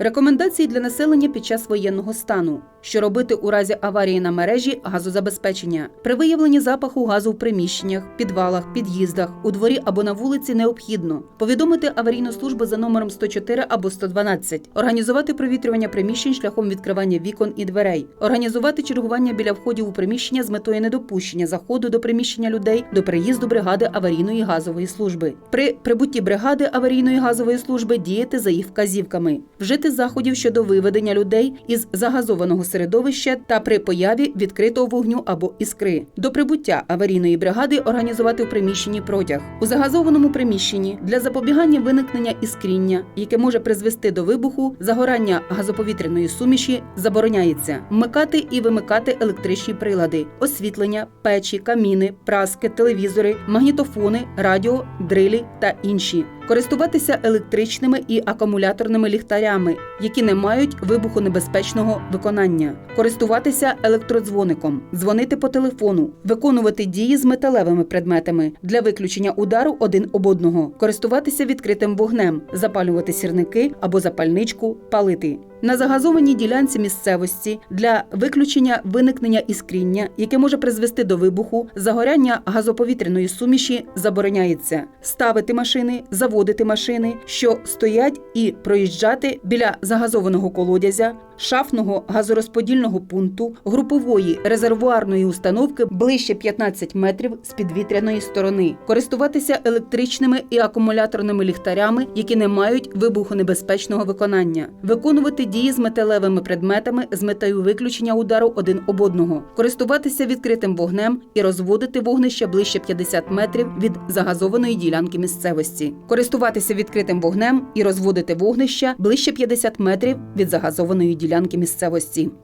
Рекомендації для населення під час воєнного стану. Що робити у разі аварії на мережі газозабезпечення при виявленні запаху газу в приміщеннях, підвалах, під'їздах, у дворі або на вулиці необхідно повідомити аварійну службу за номером 104 або 112, організувати провітрювання приміщень шляхом відкривання вікон і дверей, організувати чергування біля входів у приміщення з метою недопущення заходу до приміщення людей до приїзду бригади аварійної газової служби. При прибутті бригади аварійної газової служби діяти за їх вказівками, вжити заходів щодо виведення людей із загазованого середовища та при появі відкритого вогню або іскри. До прибуття аварійної бригади організувати в приміщенні протяг у загазованому приміщенні для запобігання виникнення іскріння, яке може призвести до вибуху, загорання газоповітряної суміші, забороняється вмикати і вимикати електричні прилади, освітлення, печі, каміни, праски, телевізори, магнітофони, радіо, дрилі та інші. Користуватися електричними і акумуляторними ліхтарями, які не мають вибухонебезпечного виконання, користуватися електродзвоником, дзвонити по телефону, виконувати дії з металевими предметами для виключення удару один об одного, користуватися відкритим вогнем, запалювати сірники або запальничку, палити. На загазованій ділянці місцевості для виключення виникнення іскріння, яке може призвести до вибуху, загоряння газоповітряної суміші забороняється. Ставити машини, заводити машини, що стоять і проїжджати біля загазованого колодязя, шафного газорозподільного пункту, групової резервуарної установки ближче 15 метрів з підвітряної сторони, користуватися електричними і акумуляторними ліхтарями, які не мають вибухонебезпечного виконання, виконувати дії з металевими предметами з метою виключення удару один об одного, користуватися відкритим вогнем і розводити вогнище ближче 50 метрів від загазованої ділянки місцевості, користуватися відкритим вогнем і розводити вогнища ближче 50 метрів від загазованої ділянки місцевості.